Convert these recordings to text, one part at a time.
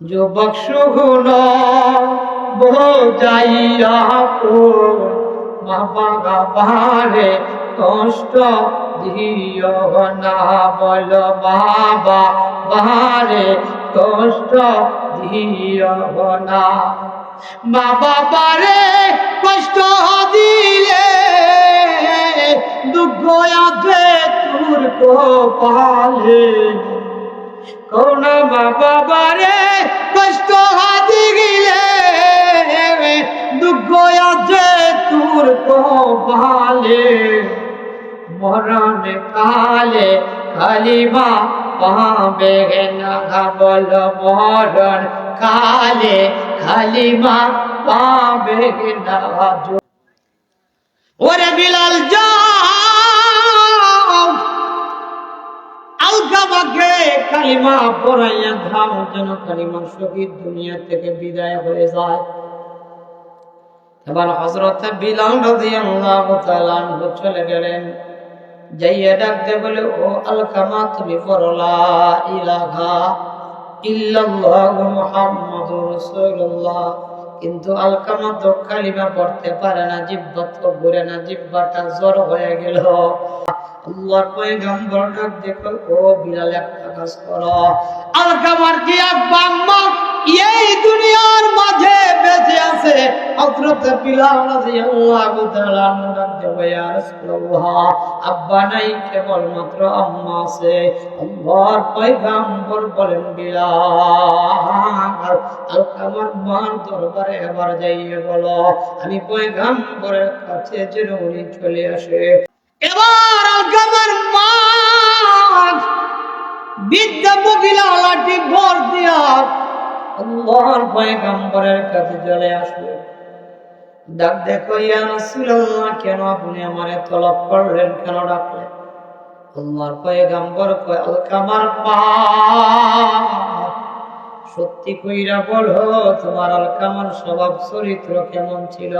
যুবক সুগুণ বোঝাইয়া মা বাবা বারে কষ্ট দিও না বল, বাবা বারে কষ্ট দিও না। বাবা বারে কষ্ট দিলে দুঃখ আছে তোর কপালে। করোনা বাবা বারে কষ্ট হাতি গিলে, দুঃখ আছে তোর কপালে। মরণ কালে কালিমা পাবে না বল, মরণ কালে কালিমা পাবে না ওরে বিলাল যাও কালিমা পড়াইয়া ধাও যেন কালিমা শহীদ দুনিয়া থেকে বিদায় হয়ে যায়। এবার বিলাল চলে গেলেন। যাইয়া ডাকতে বলে, ও আলকামা, তুমি পড়লা ইলাহা মুহাম্মাদুর রাসূলুল্লাহ। কিন্তু আলকামা তো কালিমা পড়তে পারে না জিব্বা তো ঘুরে না জিব্বাটা জ্বর হয়ে গেল। আল্লাহর পয়গম্বর দেখো, ও বিলাল একটা কাজ করো। কি আব্বা আম্মা এই দুনিয়ার মাঝে বেঁচে আছে? হযরত বিলাল রাদিয়াল্লাহু তাআলা দেবে ইয়া রাসূলুল্লাহ, আব্বা নাই কেবল মাত্র আম্মা আছে। আল্লাহর পয়গম্বর বলেন, বিলাল দরবারে এবার যাইয়ে বলো, আমি পয়গম্বরের কাছে উনি চলে আসে। এবার আলকামার মা বিদ্যা মহিলা লাঠি ভর দিয়া আল্লাহর কাছে চলে আসলো। ডাক দেখো, ইয়া রাসূলুল্লাহ, কেন আপনি আমারে তলব করলেন? কেন ডাকলেন? আল্লাহর পয়গম্বর কয় আলকামার মা সত্যি কইরা বলো, তোমার আলকামার স্বভাব চরিত্র কেমন ছিল?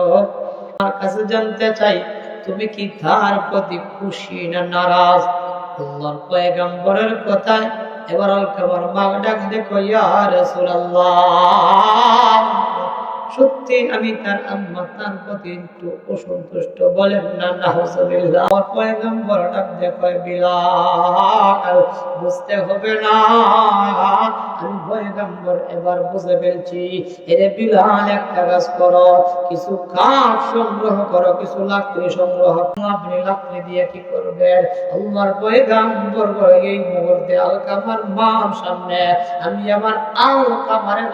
আমার কাছে জানতে চাই তুমি কি তার প্রতি খুশি না নারাজ? আল্লাহর পয়গম্বরের কথায় এবার আল আলকামার মা ডাক দেখো, ইয়া রাসূলুল্লাহ। সত্যি আমি তার আম্মা, তার প্রতি একটু অসন্তুষ্ট। বলেন, না না হুজুবিল্লাহ আমার পয়গম্বর বিলাল, বুঝতে হবে না। আমি পয়গম্বর, এবার বুঝে ফেলছি। এরে বিলাল, একটা কাজ করো। কিছু কাঠ সংগ্রহ করো, কিছু লাকড়ি সংগ্রহ আপনি লাকড়ি দিয়ে কি আল্লাহর পয়গম্বর এই মুহূর্তে আলকামার মার সামনে, আমি আমার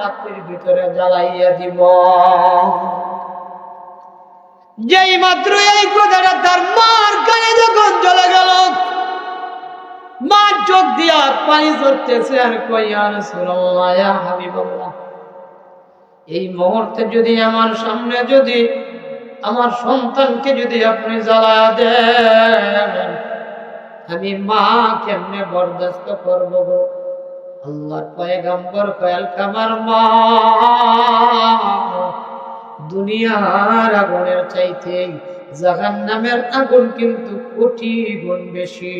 লাকড়ির ভিতরে জ্বালাইয়া দিব। যেই মাত্র এই কথাটা তার মার কানে যখন চলে গেল, মা চোখ দিয়া পানি চড়তেছে আর কইয়া রাসূলুল্লাহ, ইয়া এই মুহূর্তে যদি আমার সামনে যদি আমার সন্তানকে যদি আপনি জ্বালায়া দেন, আমি মা কেমনে বরদাস্ত করব গো? আল্লাহর পয়গম্বর কয়াল কামার মা। দুনিয়ার আগুনের চাইতে জাহান নামের আগুন কিন্তু কোটি গুণ বেশি।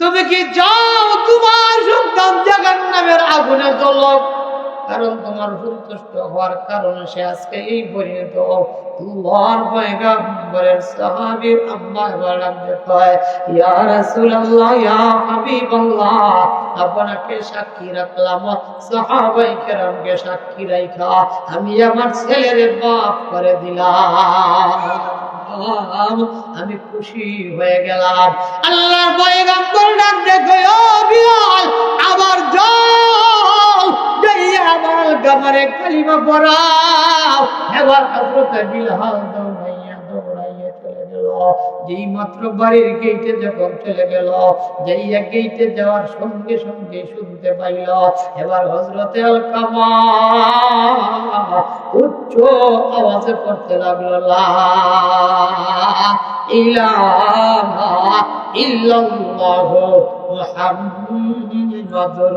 তুমি কি যাও তোমার সন্তান জাহান নামের আগুনে জ্বলক? কারণ তোমার সন্তুষ্ট হওয়ার কারণে সে আজকে এই পরিণত। আল্লাহর পয়গম্বরের সাহাবীর ইয়া রাসূলুল্লাহ, ইয়া আপনাকে সাক্ষী রাখলাম, সাহাবাই কেরামকে সাক্ষী আমি আমার ছেলের বাপ করে দিলাম। আমি খুশি হয়ে গেলাম। আল্লাহ পয়গম্বর ডাক দেখো যাইয়া আমার গামারে কালিমা পড়াও। এবার হযরত বিলাল দৌড়াইয়া দৌড়াইয়া চলে গেল। যেই মাত্র বাড়ির গেইটে যখন চলে গেল যাইয়া গেইটে যাওয়ার সঙ্গে সঙ্গে শুনতে পাইল, এবার হজরতে আলকামা উচ্চ আওয়াজে পড়তে লাগল, লা ইলাহা ইল্লাল্লাহ মুহাম্মাদুর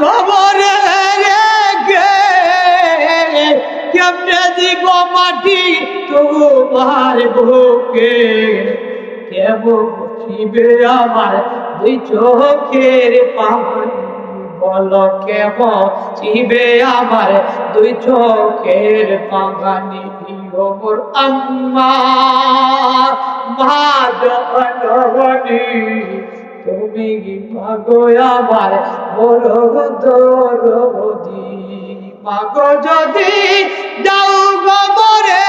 কবরে রেখে কেমনে দিব মাটি তোমার বুকে? কেমন শিবে আমার দুই চোখের পানি? বল কেমন শিবে আমার দুই চোখের পাগানি ওমর আম্মা, মা জননী তুমি মাগো আমার বলো দরদি মাগো যদি দাও গবরে,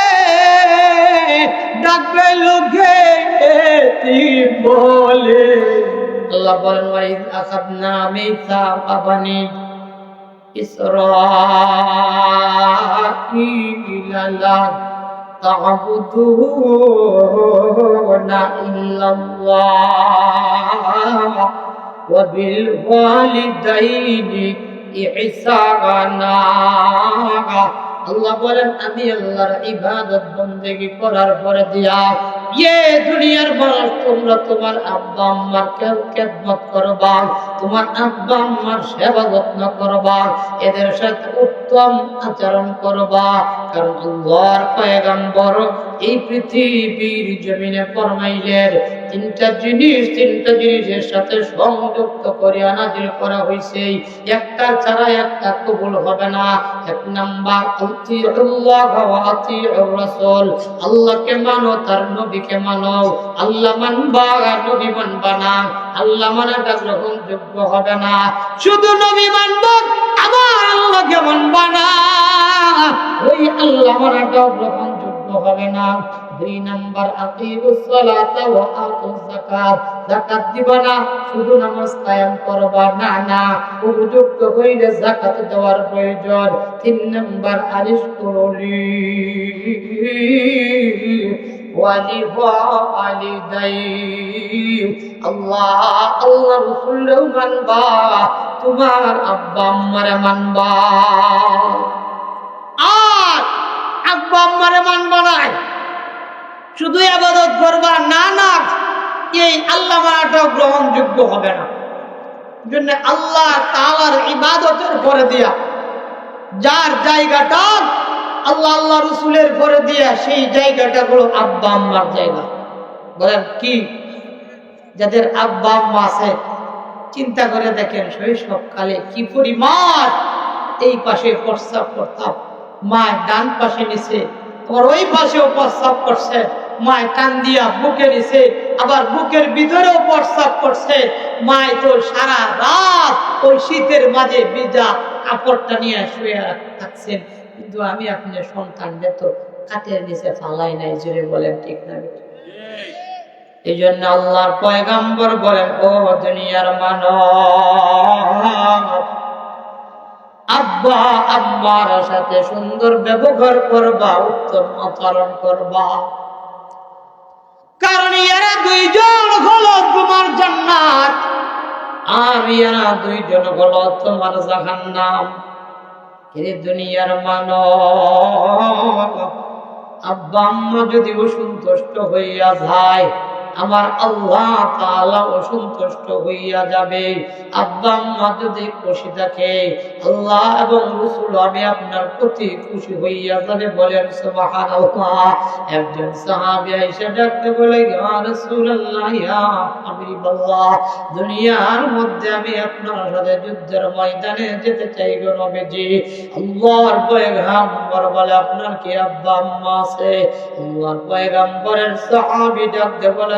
ডাকবে লোকে বলে। আল্লাহ বলেন ওয়াই আসাব না মেসা পাবানি ইসরা تعبدون إلا الله وبالوالدين إحسانا আল্লাহ বলেন আমি আল্লাহর ইবাদত বন্দেগি করার পরে দিয়া ইয়ে তোমরা আব্বা আম্মার সেবা যত্ন করবা, এদের সাথে উত্তম আচরণ করবা। কারণ এই জমিনে ফরমাইলেন তিনটা জিনিস, তিনটা জিনিসের সাথে সংযুক্ত করে আনাজিল করা হয়েছে একটা ছাড়া একটা কবুল হবে না। এক নাম্বার আল্লাহকে মানো, তার নবীকে মানো। আল্লাহ মানবা, আর নবী মানবা না। আল্লাহ মানাটা গ্রহণযোগ্য হবে না। শুধু নবী মানব, আবার আল্লাহকে মানবা না। ওই আল্লাহ মানাটাও গ্রহণযোগ্য হবে না। দুই নাম্বার, আকিমুস সালাতা শুধু নামাজ কায়েম করবা। না না, উপযুক্ত হইলে যাকাত দেওয়ার প্রয়োজন। তিন নাম্বার আরিশ করলি আল্লাহ আল্লাহ মানবা, তোমার আব্বা আম্মারে মানবা। আর আব্বা আম্মারে মানবা না শুধু আবাদত করবা? না না। এই আল্লাহ মানাটাও গ্রহণযোগ্য হবে না। জন্য আল্লাহ তাআলার ইবাদতের পরে দিয়া, যার জায়গাটা আল্লাহ আল্লাহ রসুলের পরে দিয়া, সেই জায়গাটা হলো আব্বা আম্মার জায়গা। বলেন, কি? যাদের আব্বা আম্মা আছে, চিন্তা করে দেখেন, শৈশবকালে কি পরিমাণ এই পাশে প্রস্তাব করতাম। মা ডান পাশে নিছে তোমার ওই পাশেও প্রস্তাব করছে। মায় টান দিয়া বুকে নিছে, আবার বুকের ভিতরেও প্রস্তাব করছে। মায় তো সারা রাত ওই শীতের মাঝে বিজা কাপড়টা নিয়ে শুয়ে থাকছেন। কিন্তু আমি আপনার সন্তানদের তো কাটের নিচে ফালাই নাই জুড়ে বলেন ঠিক না এই জন্য আল্লাহর পয়গাম্বর বলেন, ও দুনিয়ার মানব আব্বা, আব্বার সাথে সুন্দর ব্যবহার করবা, উত্তম আচরণ করবা। কারণ এরা দুইজন হলো তোমার জান্নাত, আর ইয়ারা দুইজন হলো তোমার জাহান্নাম। এর দুনিয়ার মানব, আব্বা আম্মা যদি অসন্তুষ্ট হইয়া যায় আমার আল্লাহ তাআলা অসন্তুষ্ট হইয়া যাবে। আব্বা আম্মা যদি খুশি থাকে, আল্লাহ এবং রসুল, আমি আপনার প্রতি খুশি হইয়া যাবে বলেন সুবহানাল্লাহ। একজন সাহাবী এসে ডাকতে বলে, ইয়া রাসূলুল্লাহ, ইয়া হাবিবাল্লাহ, দুনিয়ার মধ্যে আমি আপনার সাথে যুদ্ধের ময়দানে যেতে চাই গো নবীজি। আল্লাহর পয়গাম্বর বলে, আপনার কি আব্বা আম্মা আছে? আল্লাহর পয়গাম্বরের সাহাবী ডাকতে বলে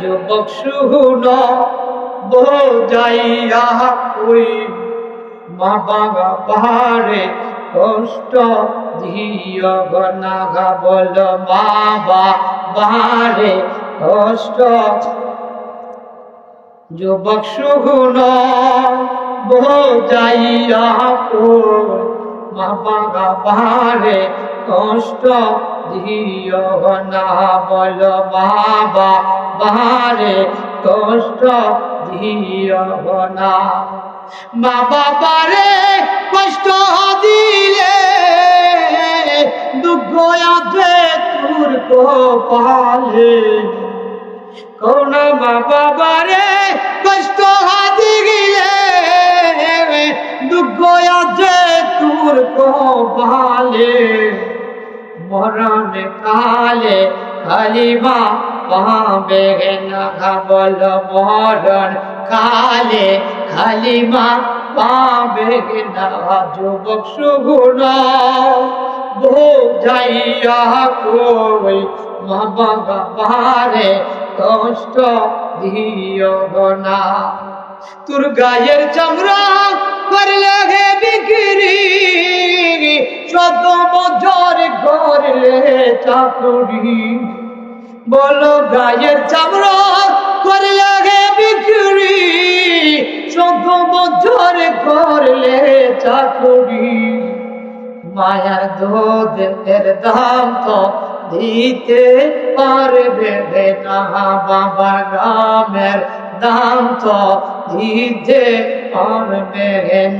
যুবক শুনা, বোঝাইয়া কই, মা বাবা পাহাড়ে কষ্ট দিও গো না গা বলো বাবা বারে কষ্ট। যুবক সুগুণ বোঝাইয়া মা বাবা বারে কষ্ট দিও না বল বাবা বারে কষ্ট দিও না বাবা বারে কষ্ট দিলে দুঃখ আছে তোর কপালে। কোন বাবা বারে কষ্ট হাতি গিলে দুঃখ আছে তোর কপালে। মরণ কালে কালিমা পাবে না বল মরণ কালে কালিমা পাবে না যুবক সুগুণ। বোঝাইয়া কষ্ট না। তোর গায়ের চামড়া করলে বিক্রি। শত বছর করলে চাকরি। বলো গায়ের চামড়া করলে হে বিক্রি? শত বছর করলে চাকরি। মায়ার দুধের দাম তো দিতে পারবে না বাবা গ্রামের দাম তো দিতে পারবে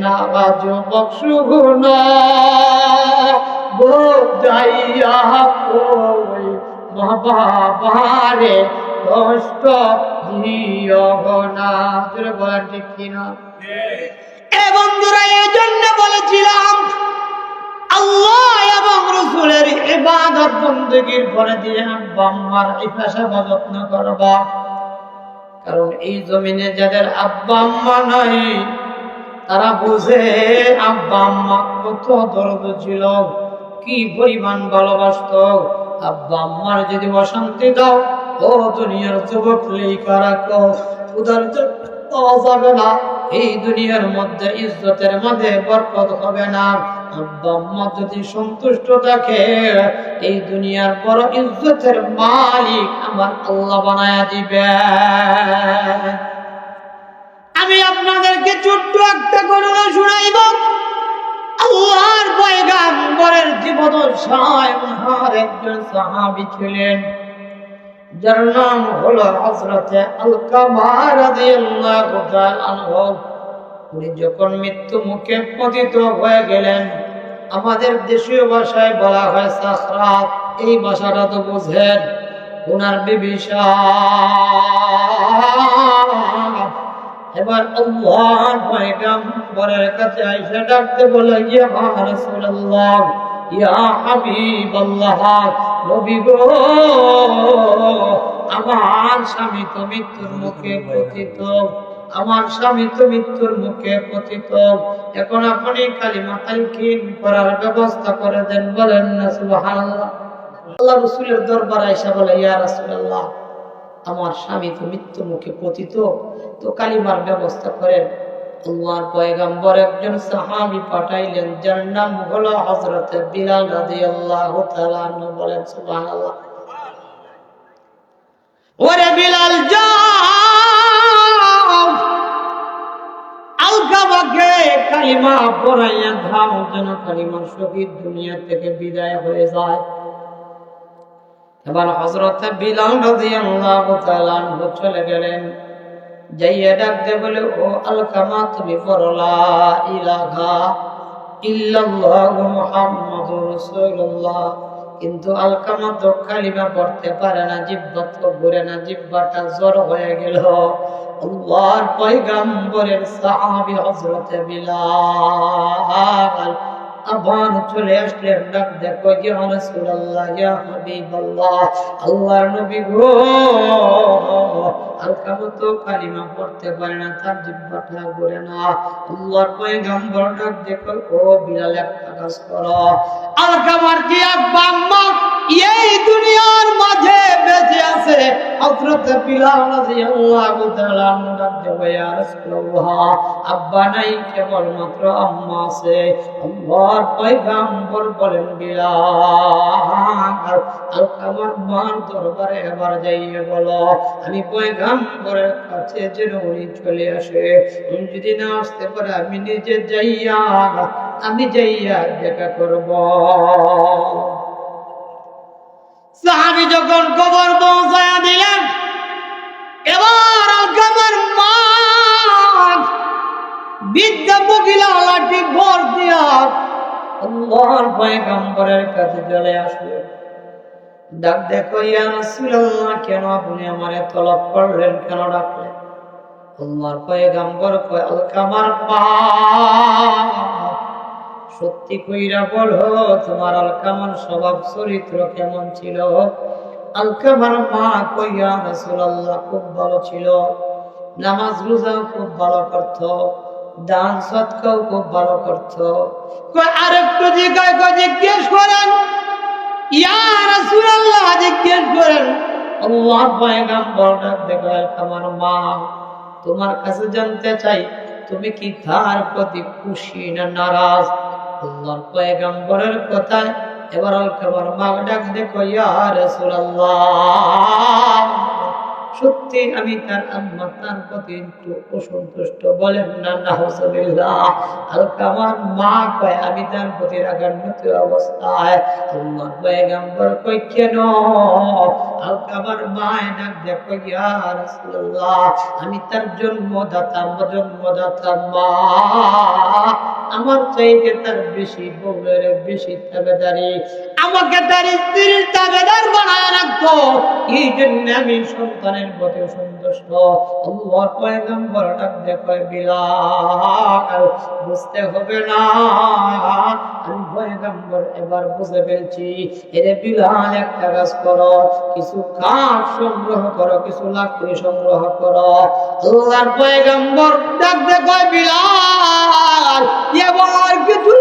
না যুবক সুগুণ বোঝাইয়া কই বাবা বারে কষ্ট দিও ঠিক কিনা? এ বন্ধুরা এই জন্য বলেছিলাম, আল্লাহ এবং রসুলের ইবাদত বন্দগির পরে দিয়ে বাম্মার এই পেশা যত্ন করবা। কারণ এই জমিনে যাদের আব্বা আম্মা নাই, তারা বুঝে আব্বা আম্মা কত দরদ ছিল কি পরিমাণ ভালোবাসত। আব্বা আম্মার যদি অশান্তি দাও, ও দুনিয়ার যুবক লেখা রাখো, উদার পাওয়া যাবে না, এই দুনিয়ার মধ্যে ইজ্জতের মধ্যে বরকত হবে না। আম্মা যদি সন্তুষ্ট থাকে, এই দুনিয়ার বড় ইজ্জতের মালিক আমার আল্লাহ বানায়া দিবে। আমি আপনাদেরকে ছোট্ট একটা ঘটনা শুনাইব। আল্লাহর পয়গাম্বরের জীবন সাহার একজন সাহাবী ছিলেন, যার নাম হলো হযরতে আলকামা রাদিয়াল্লাহু তাআলা আনহু। উনি যখন মৃত্যু মুখে পতিত হয়ে গেলেন আমাদের দেশীয় ভাষায় বলা হয় সাখরাত এই ভাষাটা তো বুঝেন ওনার বিবিসা এবার আল্লাহ পয়গাম্বরের কাছে আইসা ডাকতে বলে, ইয়া রাসূলুল্লাহ, ইয়া হাবিবাল্লাহ, নবী গো, আমার স্বামী তো মৃত্যুর মুখে পতিত। আমার স্বামী তো মৃত্যুর মুখে পতিত। এখন আপনি কালিমা তালকিন করার ব্যবস্থা করে দেন, বলেন না, সুবহানাল্লাহ। আল্লাহ রসুলের দরবার আইসা বলে, ইয়া রাসূলুল্লাহ, আমার স্বামী তো মৃত্যু মুখে পতিত। তো কালিমার ব্যবস্থা করেন। আল্লাহর পয়গাম্বর একজন সাহাবী পাঠাইলেন, যার নাম হলো হযরত বিলাল রাদিয়াল্লাহু তাআলা বলেন, সুবহানাল্লাহ। ওরে বিলাল, যাও! কালিমা পড়াইয়া যেন শহীদ দুনিয়া থেকে বিদায় হয়ে যায়। এবার হজরত বিলাল তাআলা চলে গেলেন। যাইয়া ডাকতে বলে, ও আলকামা, তুমি পড়লা ইলাহা ইল্লাল্লাহু মুহাম্মাদুর রাসূলুল্লাহ। কিন্তু আলকামা তো কালিমা পড়তে পারে না, জিব্বা তো ঘুরে না, জিব্বাটা জ্বর হয়ে গেল। আল্লাহর পয়গাম্বরের সাহাবী হযরত বিলাল আবার চলে আসলেন। ডাক দেখো ইয়া রাসূলুল্লাহ, ইয়া হাবিবাল্লাহ, আল্লাহর নবী গো। আলকামা তো কালিমা পড়তে পারে না, তার জিহ্বাটা ঘুরে না। আল্লাহর পয়গম্বর ডাক দেখো ও বিলাল একটা কাজ করো। আলকামার কি আব্বা আম্মা? এই দুনিয়ার মাঝে বেঁচে আছে হযরত বিলাল রাদিয়াল্লাহু তাআলা আনহু ডাক দেবে ইয়া রাসূলুল্লাহ, আব্বা নাই কেবলমাত্র আম্মা আছে। আল্লাহর পয়গম্বর বলেন, বিলাল আমার মার দরবারে এবার যাইয়ে বলো, আমি পয়গম্বরের কাছে যেন উনি চলে আসে। উনি যদি না আসতে পারে, আমি নিজে যাইয়া, আমি যাইয়া দেখা করব। সাহাবি যখন কবর পৌঁছায়া দিলেন, এবার আলকামার মা বিদ্যা মহিলা লাঠি ভর দিয়া আল্লাহর পয়গম্বরের কাছে চলে আসলো। ডাক দেখো, ইয়া রাসূলুল্লাহ, কেন আপনি আমারে তলব করলেন? কেন ডাকলেন? আল্লাহর পয়গম্বর কয় আলকামার মা সত্যি কইরা বলো, তোমার আলকামার স্বভাব চরিত্র কেমন ছিল? আলকামার মা কইয়া, রাসূলুল্লাহ খুব ভালো ছিল। নামাজ রোজাও খুব ভালো করত। দান সৎকাও খুব ভালো করত। আরেকটু জিজ্ঞাসা জিজ্ঞেস করেন। ইয়া জিজ্ঞেস করেন। আল্লাহ পয়গম্বর ডাক আলকামার মা, তোমার কাছে জানতে চাই, তুমি কি তার প্রতি খুশি না নারাজ? আল্লাহর পয়গম্বরের কথায় এবার আলকামার মা ডাক দেখো ইয়া রাসূলুল্লাহ। সত্যি আমি তার আম্মা, তার প্রতি একটু অসন্তুষ্ট। বলেন না নাহজুবিল্লাহ হালকা আমার মা কয়, আমি তার প্রতি রাগান্বিত অবস্থায়। পয়গম্বর কই কেন? আমার দেখো আমি তার জন্মদাতা জন্মদাতা মা। আমার চাইতে তার বেশি বউয়ের বেশি তাবেদারি। আমাকে তার স্ত্রীর তাবেদার বানায় রাখতো এই জন্য আমি সন্তানের প্রতি সন্তুষ্ট। বিলাল, বুঝতে হবে না। আমি এবার বুঝে ফেলছি এরে বিলাল, একটা কাজ করো, কিছু কাঠ সংগ্রহ করো, কিছু লাকড়ি সংগ্রহ করো। আল্লাহর পয়গম্বর ডাক বিলাল, এবার কিছু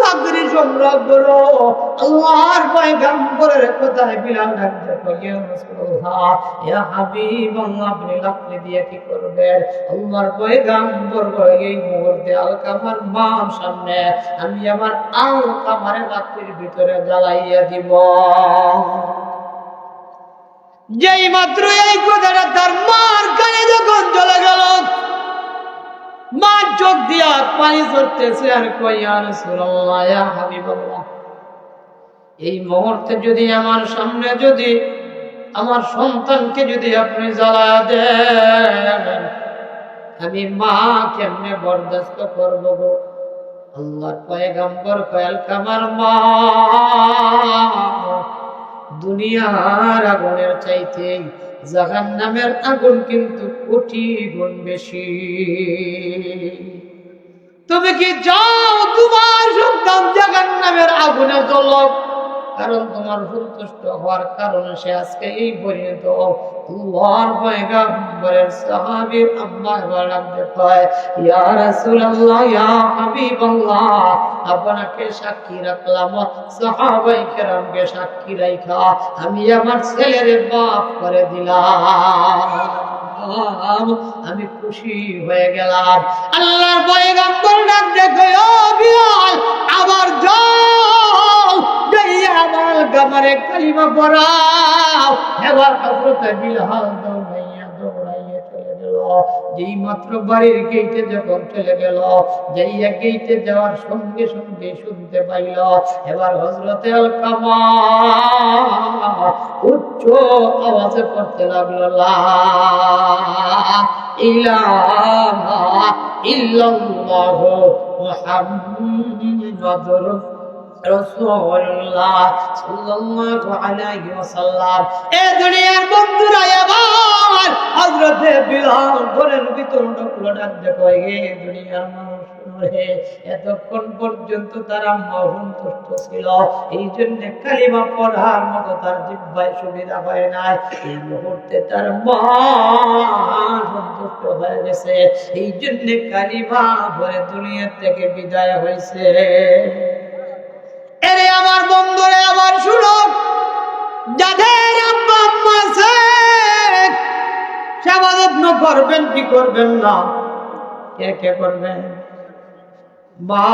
আমি আমার আলকামারে লাকড়ির ভিতরে জ্বালাইয়া দিব। যেই মাত্র এই কথাটা তার মার কানে যখন চলে গেল মা চোখ দিয়া পানি চড়তেছে আর কইয়া রাসূলুল্লাহ, ইয়া এই মুহূর্তে যদি আমার সামনে যদি আমার সন্তানকে যদি আপনি জ্বালা দেন, আমি মা কেমনে বরদাস্ত করব গো? আল্লাহর পয়গম্বর কয়াল কামার মা, দুনিয়ার আগুনের চাইতে জাহান নামের আগুন কিন্তু কোটি গুণ বেশি। তুমি কি যাও তোমার সন্তান জাহান নামের আগুনে জ্বলক কারণ তোমার সন্তুষ্ট হওয়ার কারণে সে আজকে এই পরিণত। আল্লাহর পয়গম্বরের ইয়া রাসূলুল্লাহ, ইয়া হাবিবাল্লাহ, আপনাকে সাক্ষী রাখলাম, সাহাবাই কেরামকে সাক্ষী রাখা আমি আমার ছেলের বাপ করে দিলাম। আমি খুশি হয়ে গেলাম। আল্লাহর পয়গম্বর ডাক দেখো আবার যাইয়া আমার গামারে কালিমা পড়াও। এবার হযরত বিলাল দৌড়াইয়া দৌড়াইয়া চলে গেল। যেই মাত্র বাড়ির গেইটে যখন চলে গেল যাইয়া গেইটে যাওয়ার সঙ্গে সঙ্গে শুনতে পাইল, এবার হজরতে আল কামা উচ্চ আওয়াজে পড়তে লাগল, লা ইলাহা ইল্লাল্লাহ মুহাম্মাদুর এতক্ষণ পর্যন্ত তারা ছিল। এই জন্য কালিমা পড়ার মতো তার জিব্বায় সুবিধা হয় নাই। এই মুহূর্তে তার মা সন্তুষ্ট হয়ে গেছে। এই জন্য কালিমা ভরে দুনিয়া থেকে বিদায় হয়েছে। এরে আমার বন্ধুরে যাদের আব্বা আম্মা আছে সেবা যত্ন করবেন কি করবেন না? কে কে করবেন মা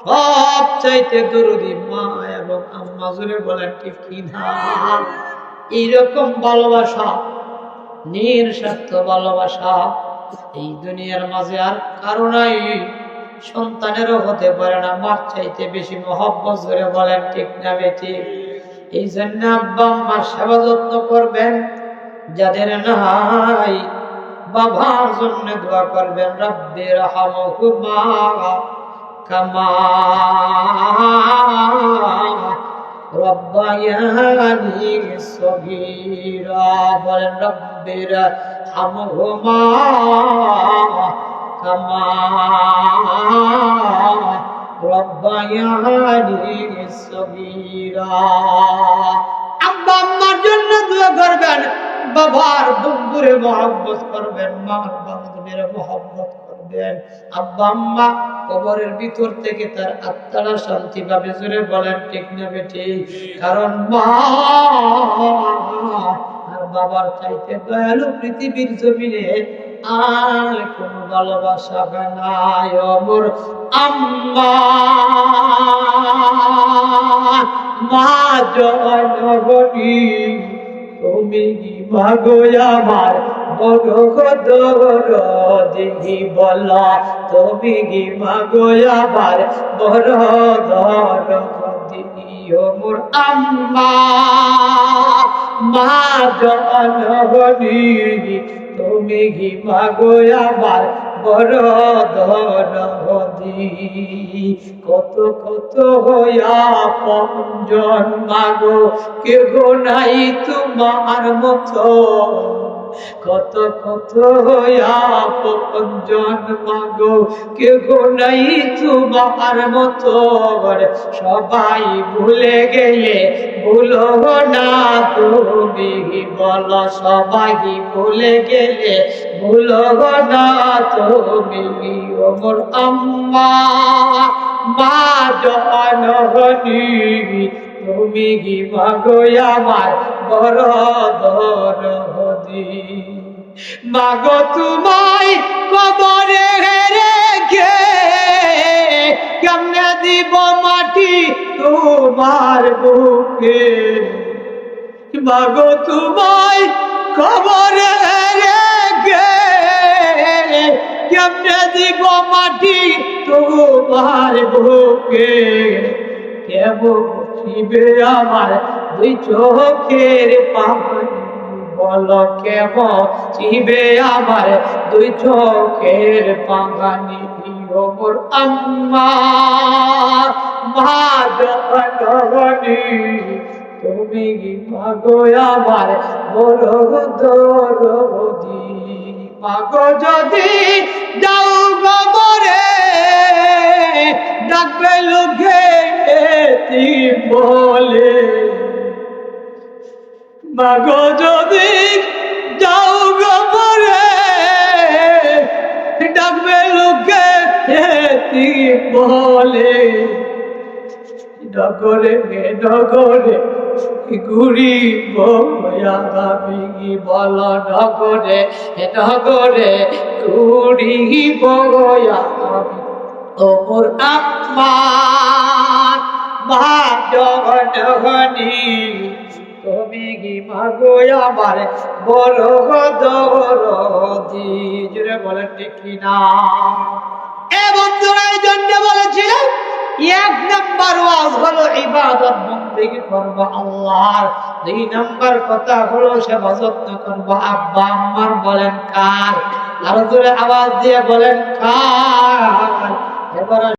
সব চাইতে দরুদি মা এবং আম্মা জুড়ে বলেন কি কি না? এইরকম ভালোবাসা, নিঃস্বার্থ ভালোবাসা এই দুনিয়ার মাঝে আর কারও নাই। সন্তানেরও হতে পারে না। মার চাইতে বেশি মহব্বত ধরে বলেন, ঠিক না বেটি? এই জন্য আব্বা আম্মার সেবা যত্ন করবেন, যাদের নাই, বাবার জন্য দোয়া করবেন, রব্বির হামহুমা কামা রব্বায়ানি সগীরা। বলেন, রব্বির হামহুমা আব্বা জন্য দোয়া করবেন, বাবার মহব্বত করবেন মার মহব্বত করবেন আব্বা আম্মা কবরের ভিতর থেকে তার আত্মারা শান্তি পাবে, জোরে বলেন ঠিক না বেটি কারণ মা আর বাবার চাইতে দয়ালু পৃথিবীর জমিনে আর কোন ভালোবাসা নাই অমর আম্মা। মা জনগণী, তুমি কি মাগো আমার দিদি বল? তুমি কি মাগো আমার ও মোর আম্মা। মা জনগণী তুমি কি মাগো আমার বড় দরদি কত কত হইয়া পঞ্জন মাগো, কেহ নাই তোমার মতো। কত কত পঞ্জন মাগো কে গো নাই তোমার মতো। সবাই ভুলে গেলে ভুলো না তুমি, বল সবাই ভুলে গেলে ভুলো না তুমি। ওমর আম্মা, মা জনহনি তুমি কি মাগো আমার বড় দরদি মাগো তোমায় কবরে রেখে কেমনে দিব মাটি তোমার বুকে। মাগো তোমায় কবরে রেখে কেমনে দিব মাটি তোমার বুকে। কেমন শিবে আমার দুই চোখের পানি বল কেমন শিবে আমার দুই চোখের পানি ওমর আম্মা তুমি কি মাগো আমার বড় দরদি মাগো যদি যাও গবরে ডাকবে লোকে বলে মাগো যদি যাও গবরে ডাকবে লোকে বলে। নগরে নগরে ঘুরি বয়াবি বল নগরে নগরে ঘুরি বয়াবি ওমর আত্মা, মা, জগনি তুমি কি মাগো আমার? দরদি জুড়ে বলে ঠিক না? এ বন্ধুরা, এই জন্য বলেছিলেন এক নাম্বার ওয়াজ হলো ইবাদত বন্দেগী করব আল্লাহর। দুই নাম্বার কথা হলো সেবা যত্ন করব আব্বা আম্মার, বলেন কার? আরও জোরে আওয়াজ দিয়ে বলেন কার? এবার